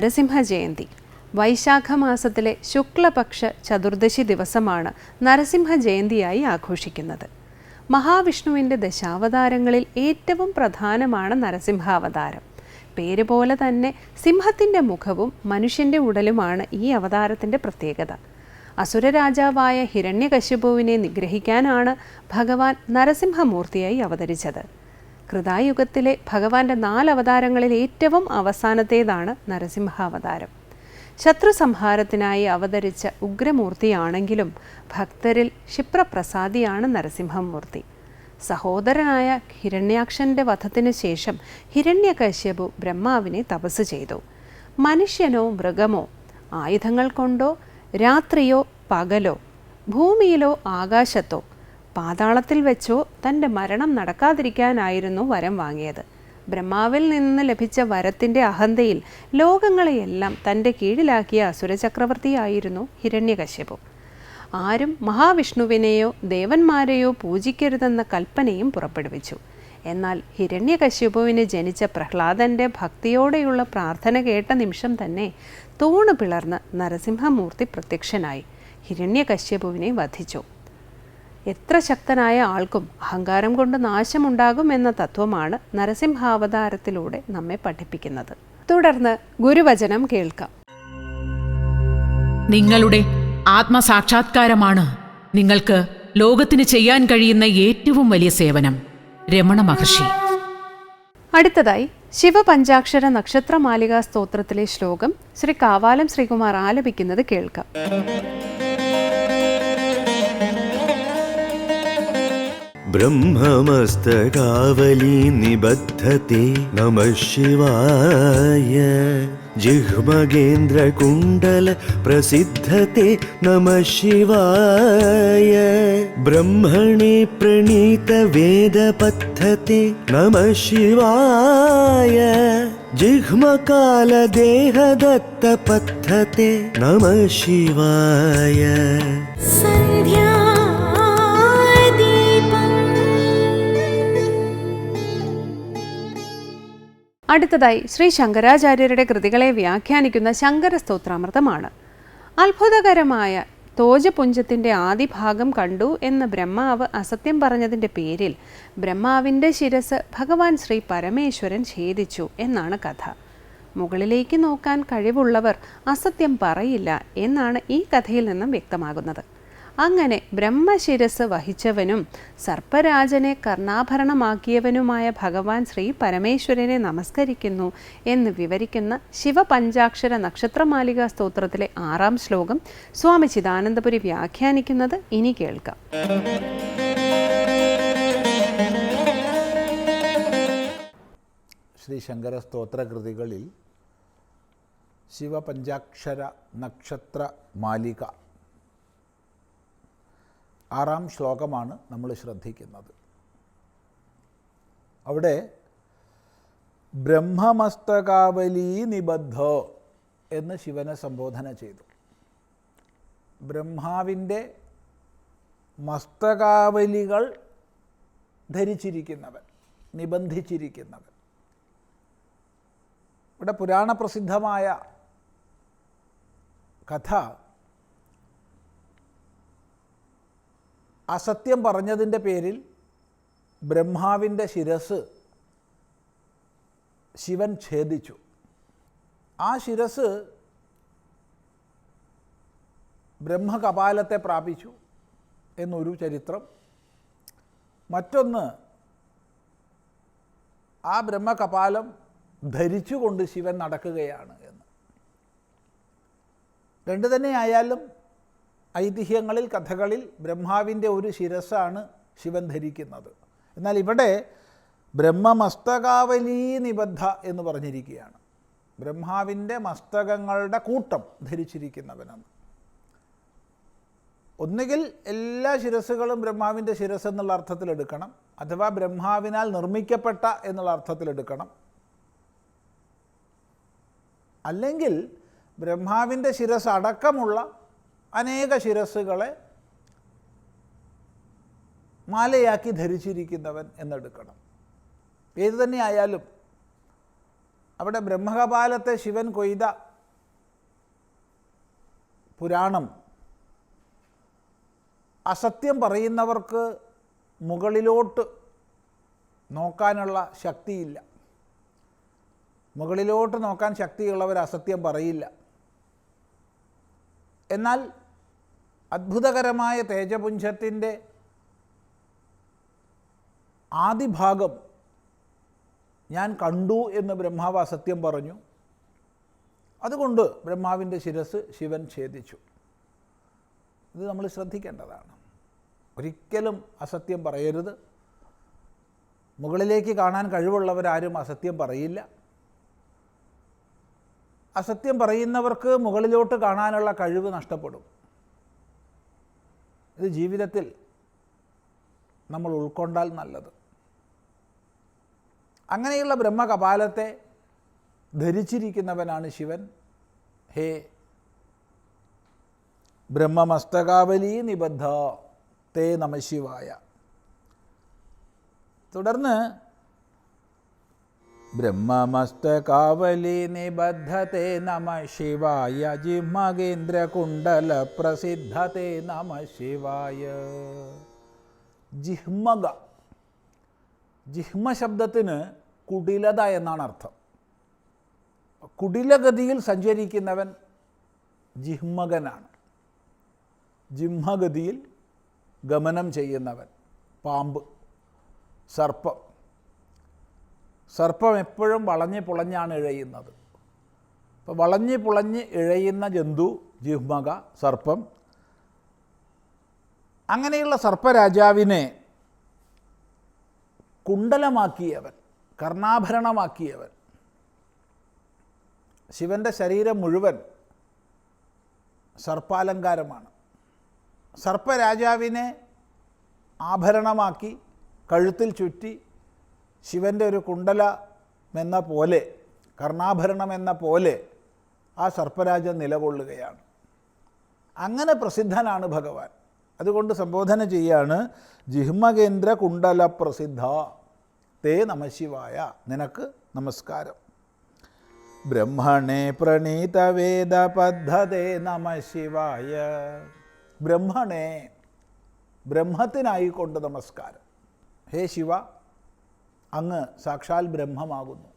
നരസിംഹ ജയന്തി വൈശാഖ മാസത്തിലെ ശുക്ലപക്ഷ ചതുർദശി ദിവസമാണ് നരസിംഹ ജയന്തിയായി ആഘോഷിക്കുന്നത്. മഹാവിഷ്ണുവിന്റെ ദശാവതാരങ്ങളിൽ ഏറ്റവും പ്രധാനമാണ് നരസിംഹാവതാരം. പേര് പോലെ തന്നെ സിംഹത്തിന്റെ മുഖവും മനുഷ്യന്റെ ഉടലുമാണ് ഈ അവതാരത്തിന്റെ പ്രത്യേകത. അസുരരാജാവായ ഹിരണ്യകശിപുവിനെ നിഗ്രഹിക്കാനാണ് ഭഗവാൻ നരസിംഹമൂർത്തിയായി അവതരിച്ചത്. കൃതായുഗത്തിലെ ഭഗവാന്റെ നാലവതാരങ്ങളിൽ ഏറ്റവും അവസാനത്തേതാണ് നരസിംഹാവതാരം. ശത്രു സംഹാരത്തിനായി അവതരിച്ച ഉഗ്രമൂർത്തിയാണെങ്കിലും ഭക്തരിൽ ക്ഷിപ്രപ്രസാദിയാണ് നരസിംഹമൂർത്തി. സഹോദരനായ ഹിരണ്യാക്ഷന്റെ വധത്തിന് ശേഷം ഹിരണ്യകശ്യപു ബ്രഹ്മാവിനെ തപസ് ചെയ്തു. മനുഷ്യനോ മൃഗമോ ആയുധങ്ങൾ കൊണ്ടോ രാത്രിയോ പകലോ ഭൂമിയിലോ ആകാശത്തോ പാതാളത്തിൽ വെച്ചോ തന്റെ മരണം നടക്കാതിരിക്കാനായിരുന്നു വരം വാങ്ങിയത്. ബ്രഹ്മാവിൽ നിന്ന് ലഭിച്ച വരത്തിന്റെ അഹന്തയിൽ ലോകങ്ങളെയെല്ലാം തന്റെ കീഴിലാക്കിയ അസുരചക്രവർത്തിയായിരുന്നു ഹിരണ്യകശ്യപു. ആരും മഹാവിഷ്ണുവിനെയോ ദേവന്മാരെയോ പൂജിക്കരുതെന്ന കൽപ്പനയും പുറപ്പെടുവിച്ചു. എന്നാൽ ഹിരണ്യകശ്യപുവിന് ജനിച്ച പ്രഹ്ലാദന്റെ ഭക്തിയോടെയുള്ള പ്രാർത്ഥന കേട്ട നിമിഷം തന്നെ തൂണ് പിളർന്ന് നരസിംഹമൂർത്തി പ്രത്യക്ഷനായി. ഹിരണ്യകശ്യപുവിനെ വധിച്ചു. എത്ര ശക്തനായ ആൾക്കും അഹങ്കാരം കൊണ്ട് നാശമുണ്ടാകും എന്ന തത്വമാണ് നരസിംഹാവതാരത്തിലൂടെ നമ്മെ പഠിപ്പിക്കുന്നത്. തുടർന്ന് ഗുരുവചനം കേൾക്കാം. നിങ്ങളുടെ ആത്മസാക്ഷാത്കാരമാണ് നിങ്ങൾക്ക് ലോകത്തിന് ചെയ്യാൻ കഴിയുന്ന ഏറ്റവും വലിയ സേവനം. രമണ മഹർഷി. അടുത്തതായി ശിവപഞ്ചാക്ഷര നക്ഷത്രമാലികാ സ്തോത്രത്തിലെ ശ്ലോകം ശ്രീ കാവാലം ശ്രീകുമാർ ആലപിക്കുന്നത് കേൾക്കാം. ब्रह्ममस्तकावली निबद्धते नमः शिवाय जिह्मगेन्द्रकुण्डल प्रसिद्धते नमः शिवाय ब्रह्मणे प्रणीतवेदपद्धते नमः शिवाय जिह्मकालदेहदत्तपद्धते नमः शिवाय അടുത്തതായി ശ്രീ ശങ്കരാചാര്യരുടെ കൃതികളെ വ്യാഖ്യാനിക്കുന്ന ശങ്കര സ്തോത്രാമൃതമാണ് അത്ഭുതകരമായ തോജപുഞ്ചത്തിന്റെ ആദിഭാഗം കണ്ടു എന്ന് ബ്രഹ്മാവ് അസത്യം പറഞ്ഞതിന്റെ പേരിൽ ബ്രഹ്മാവിന്റെ ശിരസ് ഭഗവാൻ ശ്രീ പരമേശ്വരൻ ഛേദിച്ചു എന്നാണ് കഥ. മുകളിലേക്ക് നോക്കാൻ കഴിവുള്ളവർ അസത്യം പറയില്ല എന്നാണ് ഈ കഥയിൽ നിന്നും വ്യക്തമാകുന്നത്. അങ്ങനെ ബ്രഹ്മശിരസ് വഹിച്ചവനും സർപ്പരാജനെ കർണാഭരണമാക്കിയവനുമായ ഭഗവാൻ ശ്രീ പരമേശ്വരനെ നമസ്കരിക്കുന്നു എന്ന് വിവരിക്കുന്ന ശിവപഞ്ചാക്ഷര നക്ഷത്രമാലിക സ്തോത്രത്തിലെ ആറാം ശ്ലോകം സ്വാമി ചിദാനന്ദപുരി വ്യാഖ്യാനിക്കുന്നത് ഇനി കേൾക്കാം. ശ്രീ ശങ്കര സ്തോത്രകൃതികളിൽ ശിവപഞ്ചാക്ഷര നക്ഷത്ര മാലിക ആറാം ശ്ലോകമാണ് നമ്മൾ ശ്രദ്ധിക്കുന്നത്. അവിടെ ബ്രഹ്മമസ്തകാവലി നിബദ്ധോ എന്ന് ശിവനെ സംബോധന ചെയ്തു. ബ്രഹ്മാവിന്റെ മസ്തകാവലികൾ ധരിച്ചിരിക്കുന്നവൻ നിബന്ധിച്ചിരിക്കുന്നവൻ. ഇവിടെ പുരാണപ്രസിദ്ധമായ കഥ അസത്യം പറഞ്ഞതിന്റെ പേരിൽ ബ്രഹ്മാവിന്റെ ശിരസ് ശിവൻ ഛേദിച്ചു. ആ ശിരസ് ബ്രഹ്മകപാലത്തെ പ്രാപിച്ചു എന്നൊരു ചരിത്രം. മറ്റൊന്ന് ആ ബ്രഹ്മകപാലം ധരിച്ചുകൊണ്ട് ശിവൻ നടക്കുകയാണ് എന്ന്. രണ്ടു തന്നെയായാലും ഐതിഹ്യങ്ങളിൽ കഥകളിൽ ബ്രഹ്മാവിന്റെ ഒരു ശിരസ്സാണ് ശിവൻ ധരിക്കുന്നത്. എന്നാൽ ഇവിടെ ബ്രഹ്മമസ്തകാവലീ നിബദ്ധ എന്ന് പറഞ്ഞിരിക്കുകയാണ്. ബ്രഹ്മാവിന്റെ മസ്തകങ്ങളുടെ കൂട്ടം ധരിച്ചിരിക്കുന്നവനാണ്. ഒന്നുകിൽ എല്ലാ ശിരസ്സുകളും ബ്രഹ്മാവിന്റെ ശിരസ് എന്നുള്ള അർത്ഥത്തിലെടുക്കണം അഥവാ ബ്രഹ്മാവിനാൽ നിർമ്മിക്കപ്പെട്ട എന്നുള്ള അർത്ഥത്തിലെടുക്കണം അല്ലെങ്കിൽ ബ്രഹ്മാവിന്റെ ശിരസ് അടക്കമുള്ള അനേക ശിരസ്സുകളെ മാലയാക്കി ധരിച്ചിരിക്കുന്നവൻ എന്നെടുക്കണം. ഏതു തന്നെയായാലും അവിടെ ബ്രഹ്മകപാലത്തെ ശിവൻ കൊയ്ത പുരാണം അസത്യം പറയുന്നവർക്ക് മുകളിലോട്ട് നോക്കാനുള്ള ശക്തിയില്ല. മുകളിലോട്ട് നോക്കാൻ ശക്തിയുള്ളവർ അസത്യം പറയില്ല. എന്നാൽ അത്ഭുതകരമായ തേജപുഞ്ചത്തിന്റെ ആദിഭാഗം ഞാൻ കണ്ടു എന്ന് ബ്രഹ്മാവ് അസത്യം പറഞ്ഞു. അതുകൊണ്ട് ബ്രഹ്മാവിന്റെ ശിരസ് ശിവൻ ഛേദിച്ചു. ഇത് നമ്മൾ ശ്രദ്ധിക്കേണ്ടതാണ്. ഒരിക്കലും അസത്യം പറയരുത്. മുകളിലേക്ക് കാണാൻ കഴിവുള്ളവരാരും അസത്യം പറയില്ല. അസത്യം പറയുന്നവർക്ക് മുകളിലോട്ട് കാണാനുള്ള കഴിവ് നഷ്ടപ്പെടും. ഇത് ജീവിതത്തിൽ നമ്മൾ ഉൾക്കൊണ്ടാൽ നല്ലത്. അങ്ങനെയുള്ള ബ്രഹ്മകപാലത്തെ ധരിച്ചിരിക്കുന്നവനാണ് ശിവൻ. ഹേ ബ്രഹ്മമസ്തകാവലി നിബദ്ധ തേ നമശിവായ തുടർന്ന് നിബദ്ധത്തെ നമ ശിവായ ജിഹ്മകേന്ദ്രകുണ്ടല പ്രസിദ്ധത്തെ നമ ശിവായ. ജിഹ്മക. ജിഹ്മ ശബ്ദത്തിന് കുടിലത എന്നാണ് അർത്ഥം. കുടിലഗതിയിൽ സഞ്ചരിക്കുന്നവൻ ജിഹ്മകനാണ്. ജിഹ്മഗതിയിൽ ഗമനം ചെയ്യുന്നവൻ പാമ്പ് സർപ്പം. സർപ്പം എപ്പോഴും വളഞ്ഞ് പുളഞ്ഞാണ് ഇഴയുന്നത്. അപ്പോൾ വളഞ്ഞ് പുളഞ്ഞ് ഇഴയുന്ന ജന്തു ജിഹ്മക സർപ്പം അങ്ങനെയുള്ള സർപ്പരാജാവിനെ കുണ്ടലമാക്കിയവൻ കർണാഭരണമാക്കിയവൻ ശിവന്റെ ശരീരം മുഴുവൻ സർപ്പാലങ്കാരമാണ്. സർപ്പരാജാവിനെ ആഭരണമാക്കി കഴുത്തിൽ ചുറ്റി ശിവന്റെ ഒരു കുണ്ടലമെന്ന പോലെ കർണാഭരണം എന്ന പോലെ ആ സർപ്പരാജൻ നിലകൊള്ളുകയാണ്. അങ്ങനെ പ്രസിദ്ധനാണ് ഭഗവാൻ. അതുകൊണ്ട് സംബോധന ചെയ്യാണ് ജിഹ്മകേന്ദ്ര കുണ്ടല പ്രസിദ്ധ തേ നമശിവായ നിനക്ക് നമസ്കാരം. ബ്രഹ്മണേ പ്രണീത വേദ പദ്ധതേ നമശിവായ ബ്രഹ്മണേ ബ്രഹ്മത്തിനായിക്കൊണ്ട് നമസ്കാരം. ഹേ ശിവ അങ്ങ് സാക്ഷാൽ ബ്രഹ്മമാകുന്നു.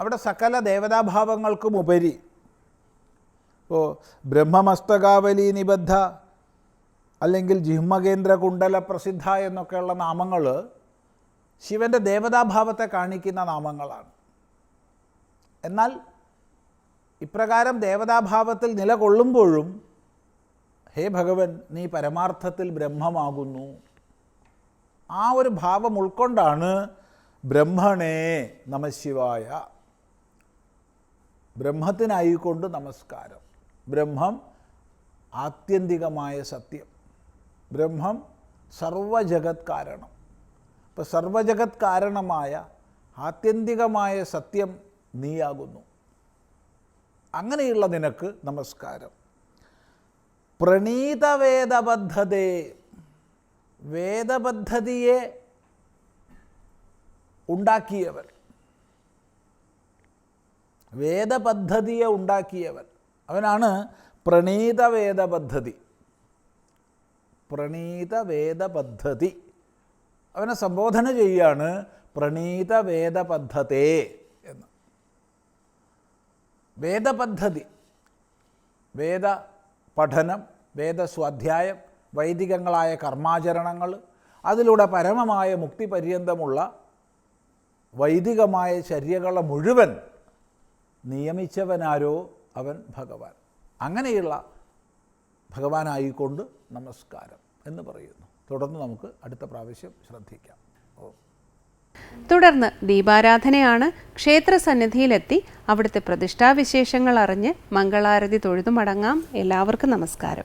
അവിടെ സകല ദേവതാഭാവങ്ങൾക്കും ഉപരി ഇപ്പോൾ ബ്രഹ്മമസ്തകാവലി നിബദ്ധ അല്ലെങ്കിൽ ജിഹ്മകേന്ദ്ര കുണ്ടല പ്രസിദ്ധ എന്നൊക്കെയുള്ള നാമങ്ങൾ ശിവന്റെ ദേവതാഭാവത്തെ കാണിക്കുന്ന നാമങ്ങളാണ്. എന്നാൽ ഇപ്രകാരം ദേവതാഭാവത്തിൽ നിലകൊള്ളുമ്പോഴും ഹേ ഭഗവൻ നീ പരമാർത്ഥത്തിൽ ബ്രഹ്മമാകുന്നു. ആ ഒരു ഭാവം ഉൾക്കൊണ്ടാണ് ബ്രഹ്മണേ നമശിവായ ബ്രഹ്മത്തിനായിക്കൊണ്ട് നമസ്കാരം. ബ്രഹ്മം ആത്യന്തികമായ സത്യം. ബ്രഹ്മം സർവജഗത് കാരണം. അപ്പോൾ സർവജഗത് കാരണമായ ആത്യന്തികമായ സത്യം നീയാകുന്നു. അങ്ങനെയുള്ള നിനക്ക് നമസ്കാരം. പ്രണീതവേദപദ്ധതേ വേദപദ്ധതിയെ ഉണ്ടാക്കിയവർ വേദപദ്ധതിയെ ഉണ്ടാക്കിയവൻ. അവനാണ് പ്രണീത വേദപദ്ധതി പ്രണീത വേദപദ്ധതി അവനെ സംബോധന ചെയ്യാണ് പ്രണീത വേദപദ്ധതേ എന്ന്. വേദപദ്ധതി. വേദ പഠനം വേദസ്വാധ്യായം വൈദികങ്ങളായ കർമാചരണങ്ങൾ അതിലൂടെ പരമമായ മുക്തി പര്യന്തമുള്ള വൈദികമായ ചര്യകളെ മുഴുവൻ നിയമിച്ചവനാരോ അവൻ ഭഗവാൻ. അങ്ങനെയുള്ള ഭഗവാനായിക്കൊണ്ട് നമസ്കാരം എന്ന് പറയുന്നു. തുടർന്ന് നമുക്ക് അടുത്ത പ്രാവശ്യം ശ്രദ്ധിക്കാം. തുടർന്ന് ദീപാരാധനയാണ് ക്ഷേത്ര സന്നിധിയിലെത്തി അവിടുത്തെ പ്രതിഷ്ഠാവിശേഷങ്ങൾ അറിഞ്ഞ് മംഗളാരതി തൊഴുതു മടങ്ങാം എല്ലാവർക്കും നമസ്കാരം.